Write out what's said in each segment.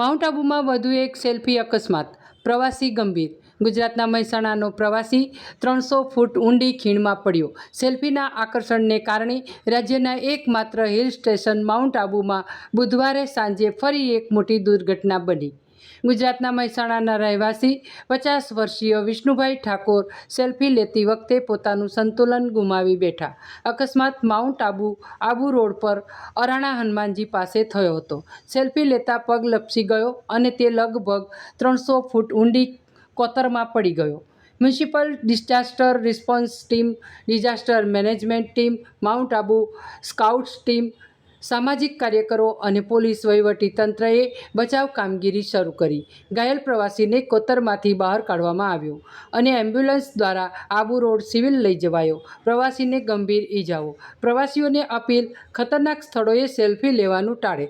mount આબુમાં વધુ એક selfie અકસ્માત પ્રવાસી ગંભીર ગુજરાતના મહેસાણાનો પ્રવાસી ત્રણસો ફૂટ ઊંડી ખીણમાં પડ્યો સેલ્ફીના આકર્ષણને કારણે રાજ્યના એકમાત્ર હિલ સ્ટેશન માઉન્ટ આબુમાં બુધવારે સાંજે ફરી એક મોટી દુર્ઘટના બની ગુજરાતના મહેસાણાના રહેવાસી પચાસ વર્ષીય વિષ્ણુભાઈ ઠાકોર સેલ્ફી લેતી વખતે પોતાનું સંતુલન ગુમાવી બેઠા અકસ્માત માઉન્ટ આબુ આબુ રોડ પર અરાણા હનુમાનજી પાસે થયો હતો સેલ્ફી લેતા પગ લપસી ગયો અને તે લગભગ ત્રણસો ફૂટ ઊંડી કોતરમાં પડી ગયો municipal disaster response team disaster management team Mount Abu scouts team સામાજિક કાર્યકરો અને પોલીસ વહીવટી તંત્રએ બચાવ કામગીરી શરૂ કરી ઘાયલ પ્રવાસીને કોતરમાંથી બહાર કાઢવામાં આવ્યો અને એમ્બ્યુલન્સ દ્વારા આબુ રોડ સિવિલ લઈ જવાયો પ્રવાસીને ગંભીર ઈજાઓ પ્રવાસીઓને અપીલ ખતરનાક સ્થળોએ સેલ્ફી લેવાનું ટાળે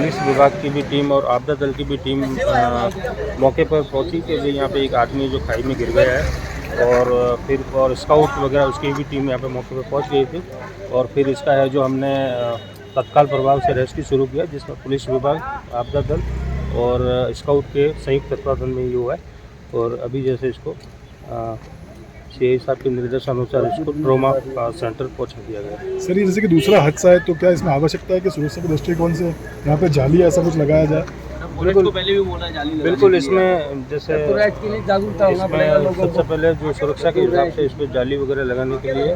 पुलिस विभाग की भी टीम और आपदा दल की भी टीम मौके पर पहुंची कि यहाँ पे एक आदमी जो खाई में गिर गया है और फिर और स्काउट वगैरह उसकी भी टीम यहाँ पे मौके पर पहुंच गई थी और फिर इसका है जो हमने तत्काल प्रभाव से रेस्क्यू शुरू किया जिसमें पुलिस विभाग आपदा दल और स्काउट के संयुक्त तत्वाधन में ये हुआ है और अभी जैसे इसको आ, सी साहब के निर्देशानुसार इसको ट्रोमा सेंटर पहुँचा दिया गया सर ये जैसे कि दूसरा हादसा है तो क्या इसमें आवश्यकता है कि सुरक्षा के दृष्टिकोण से यहाँ पे जाली ऐसा कुछ लगाया जाए बिल्कुल पहले भी बोला जाली बिल्कुल इसमें जैसे तो जागरूकता सबसे पहले जो सुरक्षा के हिसाब से इसमें जाली वगैरह लगाने के लिए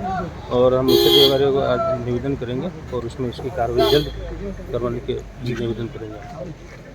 और हम उससे भी को आज निवेदन करेंगे और उसमें इसकी कार्रवाई जल्द करवाने के निवेदन करेंगे